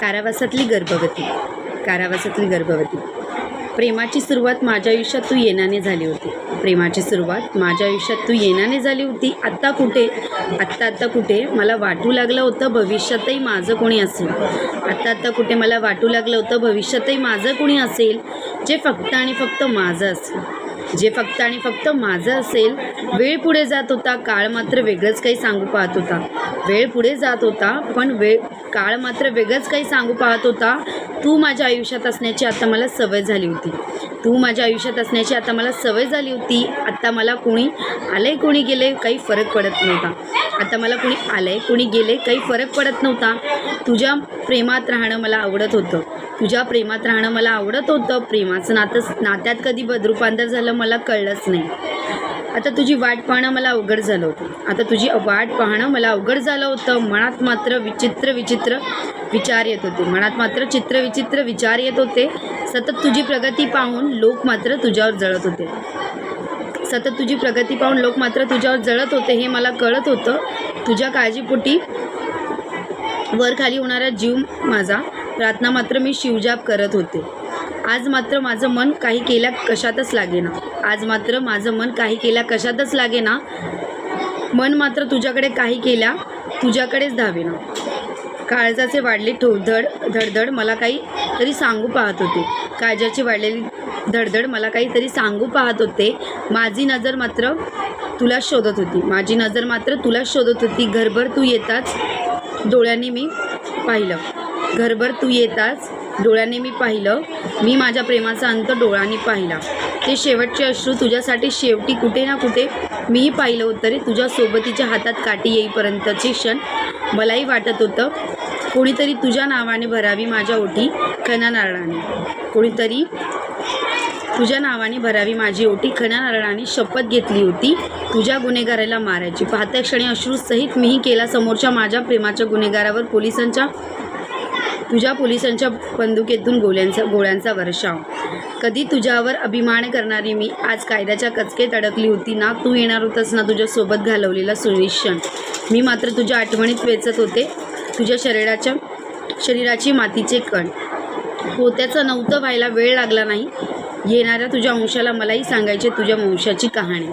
कारावासातली गर्भवती. कारावासातली गर्भवती. प्रेमाची सुरुवात माझ्या आयुष्यात तू येण्याने झाली होती. प्रेमाची सुरुवात माझ्या आयुष्यात तू येण्याने झाली होती. आत्ता कुठे? आत्ता आत्ता कुठे? मला वाटू लागलं होतं भविष्यातही माझं कोणी असेल. आत्ता आत्ता कुठे? मला वाटू लागलं होतं भविष्यातही माझं कोणी असेल. जे फक्त आणि फक्त माझं असेल. जे फक्त आणि फक्त माझं असेल. वेळ पुढे जात होता. काळ मात्र वेगळंच काही सांगू पाहत होता. वेळ पुढे जात होता पण वेळ काळ मात्र वेगळंच काही सांगू पाहत होता. तू माझ्या आयुष्यात असण्याची आता मला सवय झाली होती. तू माझ्या आयुष्यात असण्याची आता मला सवय झाली होती. आता मला कोणी आलंय कोणी गेले काही फरक पडत नव्हता. आता मला कोणी आलंय कोणी गेले काही फरक पडत नव्हता. तुझ्या प्रेमात राहणं मला आवडत होतं. तुझ्या प्रेमात राहणं मला आवडत होतं. प्रेमाचं नातं नात्यात कधी बदरूपांतर झालं मला कळलंच नाही. आता तुझी वाट पाहणं मला अवघड झालं होतं. आता तुझी वाट पाहणं मला अवघड झालं होतं. मनात मात्र विचित्र विचित्र विचार येत होते. मनात मात्र चित्र विचित्र विचार येत होते. सतत तुझी प्रगती पाहून लोक मात्र तुझ्यावर जळत होते. सतत तुझी प्रगती पाहून लोक मात्र तुझ्यावर जळत होते हे मला कळत होतं. तुझ्या काळजीपोटी वर खाली होणारा जीव माझा. प्रार्थना मात्र मी शिवजाप करत होते. आज मात्र माझं मन काही केल्या कशातच लागेना. आज मात्र माझं मन काही केल्या कशातच लागेना. मन मात्र तुझ्याकडे काही केल्या तुझ्याकडेच धावेना. काळजाचे वाढले ठोधड धडधड मला काही तरी सांगू पाहत होते. काळजाची वाढलेली धडधड मला काहीतरी सांगू पाहत होते. माझी नजर मात्र तुला शोधत होती. माझी नजर मात्र तुला शोधत होती. घरभर तू येताच डोळ्यांनी मी पाहिलं. घरभर तू येताच डोळ्यांनी मी पाहिलं. मी माझ्या प्रेमाचा अंत डोळ्याने पाहिला. ते शेवटचे अश्रू तुझ्यासाठी शेवटी कुठे ना कुठे मीही पाहिलं होतं रे. तुझ्या सोबतीच्या हातात काठी येईपर्यंतचे क्षण मलाही वाटत होतं. कोणीतरी तुझ्या नावाने भरावी माझ्या ओठी खना नारळाने कोणीतरी तुझ्या नावाने भरावी माझी ओटी खऱ्या नारळाने शपथ घेतली होती तुझ्या गुन्हेगाराला मारायची. पाहत्या क्षणी अश्रूसहित मीही केला. समोरच्या माझ्या प्रेमाच्या गुन्हेगारावर पोलिसांच्या तुझ्या पोलिसांच्या बंदुकीतून गोळ्यांचा गोळ्यांचा वर्षाव. कधी तुझ्यावर अभिमान करणारी मी आज कायद्याच्या कचकेत अडकली होती ना तू येणार होतास ना तुझ्यासोबत घालवलेला सुनिश्चण मी मात्र तुझ्या आठवणीत वेचत होते तुझ्या शरीराच्या शरीराची मातीचे कण. पोत्याचं नव्हतं व्हायला वेळ लागला नाही. येणाऱ्या तुझ्या अंशाला मलाही सांगायचे तुझ्या वंशाची कहाणी.